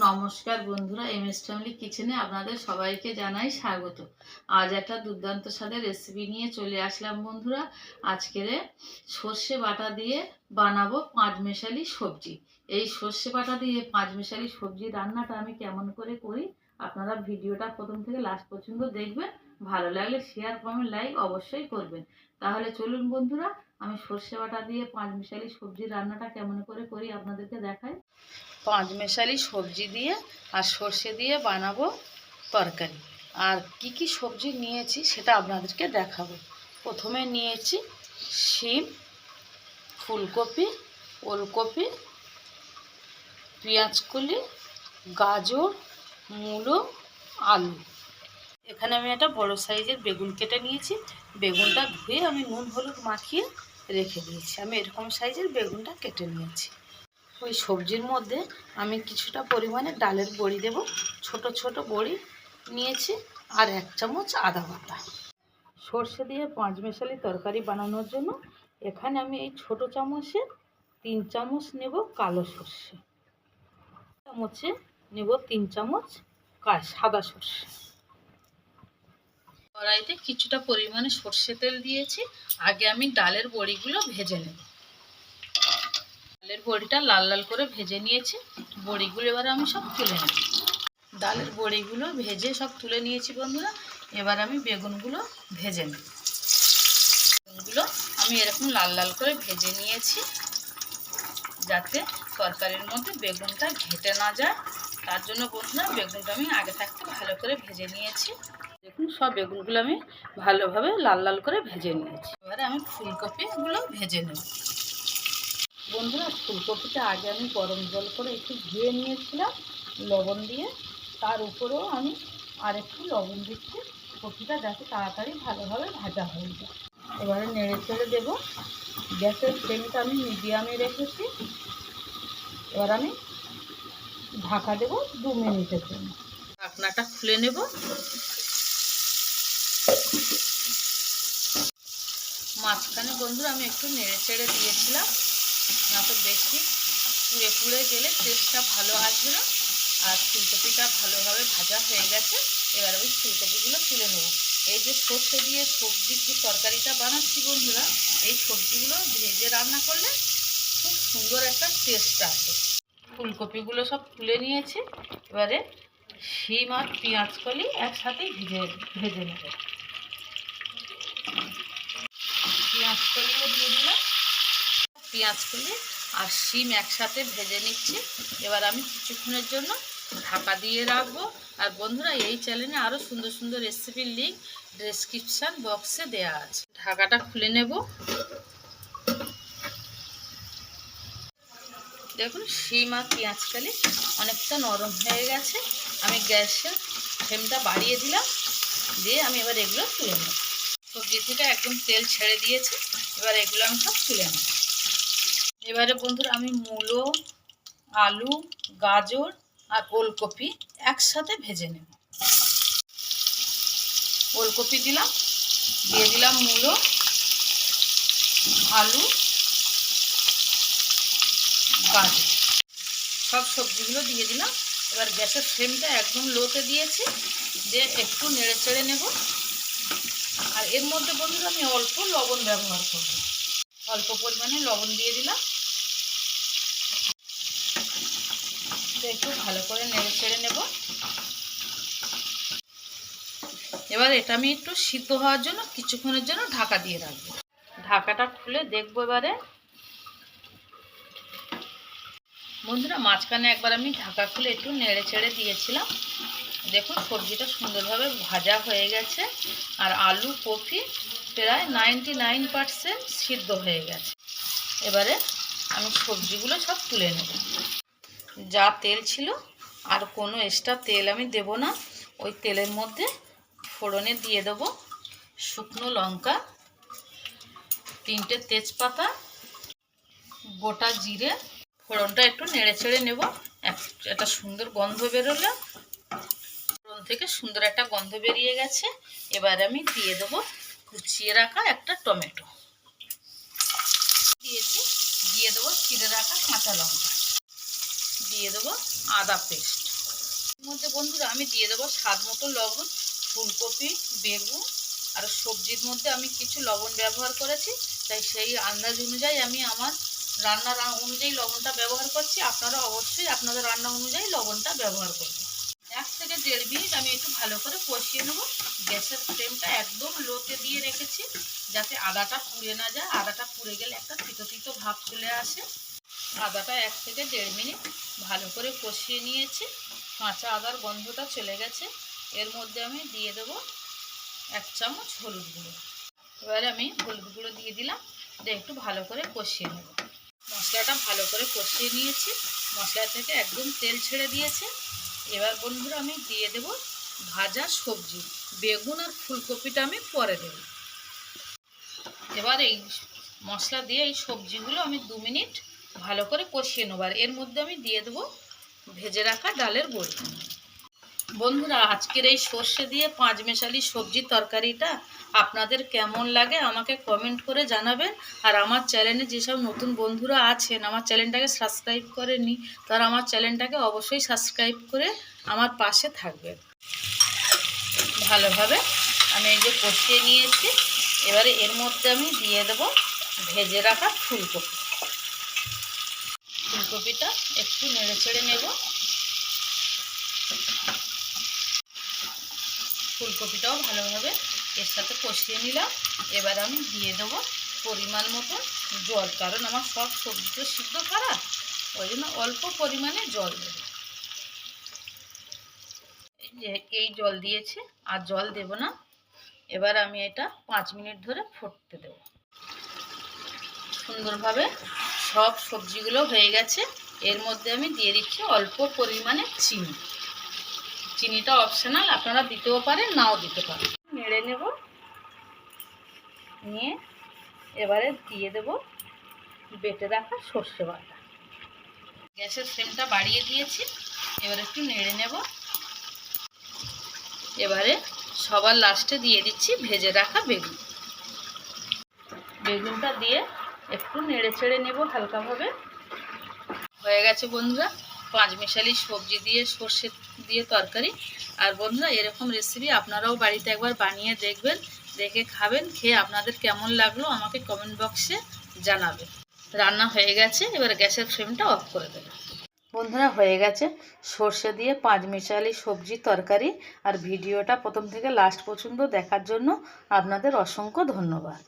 নমস্কার বন্ধুরা M S family কিচেনে আপনাদের সবাইকে জানাই স্বাগত। আজ একটা দুর্দান্ত স্বাদের রেসিপি নিয়ে চলে আসলাম বন্ধুরা। আজকের সর্ষে বাটা দিয়ে বানাবো পাঁচ মেশালি সবজি। এই সর্ষে বাটা দিয়ে পাঁচ মেশালি সবজি রান্নাটা আমি কেমন করে করি, আপনারা ভিডিওটা প্রথম থেকে লাস্ট পর্যন্ত দেখবেন। ভালো লাগলে শেয়ার কমেন্ট লাইক অবশ্যই করবেন। তাহলে চলুন বন্ধুরা, আমি সর্ষে বাটা দিয়ে পাঁচ মিশালি সবজি রান্নাটা কেমন করে করি আপনাদেরকে দেখাই। পাঁচ মেশালি সবজি দিয়ে আর সর্ষে দিয়ে বানাবো তরকারি। আর কি কি সবজি নিয়েছি সেটা আপনাদেরকে দেখাবো। প্রথমে নিয়েছি শিম, ফুলকপি, ওলকপি, পেঁয়াজকলি, গাজর, মূলো, আলু। এখানে আমি একটা বড় সাইজের বেগুন কেটে নিয়েছি। বেগুনটা ধুয়ে আমি নুন হলুদ মাখিয়ে রেখে দিয়েছি। আমি এরকম সাইজের বেগুনটা কেটে নিয়েছি। ওই সবজির মধ্যে আমি কিছুটা পরিমাণে ডালের বড়ি দেব। ছোট ছোট বড়ি নিয়েছি আর এক চামচ আদা বাটা। সর্ষে দিয়ে পাঁচ মেশালি তরকারি বানানোর জন্য এখানে আমি এই ছোট চামচে তিন চামচ নেব কালো সর্ষে। চামচে নেব তিন চামচ সাদা সর্ষে। কড়াইতে কিছুটা পরিমাণে সর্ষে তেল দিয়েছি। আগে আমি ডালের বড়িগুলো ভেজে নেব। ডালের বড়িটা লাল লাল করে ভেজে নিয়েছি। বড়িগুলো এবার আমি সব তুলে নেব। ডালের বড়িগুলো ভেজে সব তুলে নিয়েছি বন্ধুরা। এবার আমি বেগুনগুলো ভেজে নেব। বেগুনগুলো আমি এরকম লাল লাল করে ভেজে নিয়েছি, যাতে তরকারির মধ্যে বেগুনটা ঘেটে না যায়। তার জন্য বন্ধুরা বেগুনটা আমি আগে থাকতে ভালো করে ভেজে নিয়েছি। দেখুন, সব বেগুনগুলো আমি ভালোভাবে লাল লাল করে ভেজে নিয়েছি। এবারে আমি ফুলকপিগুলো ভেজে নেব। বন্ধুরা, ফুলকপিটা আগে আমি গরম জল করে একটু ধুয়ে নিয়েছিলাম, লবণ দিয়ে। তার উপরেও আমি আর একটু লবণ দিচ্ছি। কপিটা যাতে তাড়াতাড়ি ভালোভাবে ভাজা হয়ে যায়। এবারে নেড়ে চেড়ে দেবো। গ্যাসের ফ্লেমটা আমি মিডিয়ামে রেখেছি। এবার আমি ঢাকা দেবো দু মিনিটের জন্য। ঢাকনাটা খুলে নেব। মাঝখানে বন্ধুরা আমি একটু নেড়ে চেড়ে দিয়েছিলাম। না তো বেশি পুড়ে পুড়ে গেলে টেস্টটা ভালো আসবে না। আর ফুলকপিটা ভালোভাবে ভাজা হয়ে গেছে। এবার আমি ফুলকপিগুলো তুলে নেব। এই যে সর্ষে দিয়ে সবজির যে তরকারিটা বানাচ্ছি বন্ধুরা, এই সবজিগুলো ভেজে রান্না করলে খুব সুন্দর একটা টেস্ট আসে। ফুলকপিগুলো সব তুলে নিয়েছি। এবারে শিম আর পেঁয়াজ কলি একসাথেই ভেজে ভেজে নেব। পেঁয়াজ কলিও দিয়ে দিলাম। পেঁয়াজ কলি আর শিম একসাথে ভেজে নিচ্ছি। এবার আমি কিছুক্ষণের জন্য ঢাকা দিয়ে রাখব। আর বন্ধুরা, এই চ্যানেলে আরও সুন্দর সুন্দর রেসিপির লিঙ্ক ডেসক্রিপশান বক্সে দেওয়া আছে। ঢাকাটা খুলে নেব। দেখুন, শিম আর পেঁয়াজকালি অনেকটা নরম হয়ে গেছে। আমি গ্যাসের ফ্লেমটা বাড়িয়ে দিলাম। দিয়ে আমি এবার এগুলো তুলে নেব। সবজি থেকে একদম তেল ছেড়ে দিয়েছে। এবার এগুলো আমি সব তুলে নেব। এবারে বন্ধুরা আমি মূলো, আলু, গাজর আর ওলকপি একসাথে ভেজে নেব। ওলকপি দিলাম, দিয়ে দিলাম মূলো, আলু, গাজর। সব সবজিগুলো দিয়ে দিলাম। এবার গ্যাসের ফ্লেমটা একদম লোতে দিয়েছি, দিয়ে একটু নেড়ে চেড়ে নেব। আর এর মধ্যে বন্ধুরা আমি অল্প লবণ ব্যবহার করব। অল্প পরিমাণে লবণ দিয়ে দিলাম। একটু ভালো করে নেড়ে চেড়ে নেব। এবার এটা আমি একটু সিদ্ধ হওয়ার জন্য, কিছুক্ষণের জন্য ঢাকা দিয়ে রাখব। ঢাকাটা খুলে দেখব এবারে। বন্ধুরা, মাঝখানে একবার আমি ঢাকা খুলে একটু নেড়ে চেড়ে দিয়েছিলাম। দেখুন, সবজিটা সুন্দরভাবে ভাজা হয়ে গেছে। আর আলু, কপি প্রায় নাইনটি নাইন পারসেন্ট সিদ্ধ হয়ে গেছে। এবারে আমি সবজিগুলো সব তুলে নেব। যা তেল ছিল, আর কোনো এক্সট্রা তেল আমি দেব না। ওই তেলের মধ্যে ফোড়নে দিয়ে দেবো শুকনো লঙ্কা, তিনটে তেজপাতা, গোটা জিরে। ফোড়নটা একটু নেড়ে চেড়ে নেব। এক- একটা সুন্দর গন্ধ বেরোলো। ফোড়ন থেকে সুন্দর একটা গন্ধ বেরিয়ে গেছে। এবার আমি দিয়ে দেবো কুচিয়ে রাখা একটা টমেটো। দিয়েছি। দিয়ে দেবো চিড়ে রাখা কাঁচা লঙ্কা। দিয়ে দেবো আদা পেস্ট। এর মধ্যে বন্ধুরা আমি দিয়ে দেবো স্বাদ মতো লবণ, ফুলকপি, বেগুন আর সবজির মধ্যে আমি কিছু লবণ ব্যবহার করেছি। তাই সেই আন্দাজ অনুযায়ী আমি আমার রান্নার আ- অনুযায়ী লবণটা ব্যবহার করছি। আপনারা অবশ্যই আপনাদের রান্না অনুযায়ী লবণটা ব্যবহার করবেন। দেড় মিনিট আমি একটু ভালো করে কষিয়ে নেব। গ্যাসের ফ্লেমটা একদম লোতে দিয়ে রেখেছি, যাতে আদাটা পুড়ে না যায়। আদাটা পুড়ে গেলে একটা তিতো তিতো ভাব চলে আসে। আদাটা এক থেকে দেড় মিনিট ভালো করে কষিয়ে নিয়েছি। কাঁচা আদার গন্ধটা চলে গেছে। এর মধ্যে আমি দিয়ে দেবো এক চামচ হলুদ গুঁড়ো। এবারে আমি হলুদ গুঁড়ো দিয়ে দিলাম। দিয়ে একটু ভালো করে কষিয়ে নেব। মশলাটা ভালো করে কষিয়ে নিয়েছি। মশলা থেকে একদম তেল ছেড়ে দিয়েছে। এবার বন্ধুরা আমি দিয়ে দেব ভাজা সবজি। বেগুন আর ফুলকপিটা আমি পরে দেব। এবার এই মশলা দিয়ে এই সবজিগুলো আমি দু মিনিট ভালো করে কষিয়ে নেব। আর এর মধ্যে আমি দিয়ে দেবো ভেজে রাখা ডালের বড়ি। বন্ধুরা, আজকের এই সর্ষে দিয়ে পাঁচ মেশালি সবজি তরকারিটা আপনাদের কেমন লাগে আমাকে কমেন্ট করে জানাবেন। আর আমার চ্যানেলে যেসব নতুন বন্ধুরা আছেন, আমার চ্যানেলটাকে সাবস্ক্রাইব করেননি, তারা আমার চ্যানেলটাকে অবশ্যই সাবস্ক্রাইব করে আমার পাশে থাকবেন। ভালোভাবে আমি এই যে কষিয়ে নিয়েছি, এবারে এর মধ্যে আমি দিয়ে দেব ভেজে রাখা ফুলকপি। ফুলকপিটা একটু নেড়ে চেড়ে নেব। ফুলকপিটাও ভালোভাবে এর সাথে কষিয়ে নিলাম। এবার আমি দিয়ে দেবো পরিমাণ মতো জল, কারণ আমার সব সবজি তো সিদ্ধ করা ওই জন্য অল্প পরিমাণে জল দেবো। এই জল দিয়েছে, আর জল দেব না। এবার আমি এটা পাঁচ মিনিট ধরে ফুটতে দেব। সুন্দরভাবে সব সবজিগুলো হয়ে গেছে। এর মধ্যে আমি দিয়ে দিচ্ছি অল্প পরিমাণে চিনি। চিনিটা অপশনাল আপনারা দিতেও পারেন, নাও দিতে পারেন। নেড়ে নেব, নিয়ে এবারে দিয়ে দেব বেটে রাখা সর্ষে বাটা। গ্যাসের ফ্লেমটা বাড়িয়ে দিয়েছি, এবার একটু নেড়ে নেব। এবারে সবার লাস্টে দিয়ে দিচ্ছি ভেজে রাখা বেগুন। বেগুনটা দিয়ে একটু নেড়ে ছেড়ে নেব হালকাভাবে। হয়ে গেছে বন্ধুরা, পাঁচ মিশালি সবজি দিয়ে সর্ষে দিয়ে তরকারি। আর বন্ধুরা, এরকম রেসিপি আপনারাও বাড়িতে একবার বানিয়ে দেখবেন, দেখে খাবেন, খেয়ে আপনাদের কেমন লাগল আমাকে কমেন্ট বক্সে জানাবেন। রান্না হয়ে গেছে, এবার গ্যাসের ফ্লেমটা অফ করে দেবেন বন্ধুরা, হয়ে গেছে। সর্ষে দিয়ে পাঁচ মিশালি সবজি তরকারি। আর ভিডিওটা প্রথম থেকে লাস্ট পর্যন্ত দেখার জন্য আপনাদের অসংখ্য ধন্যবাদ।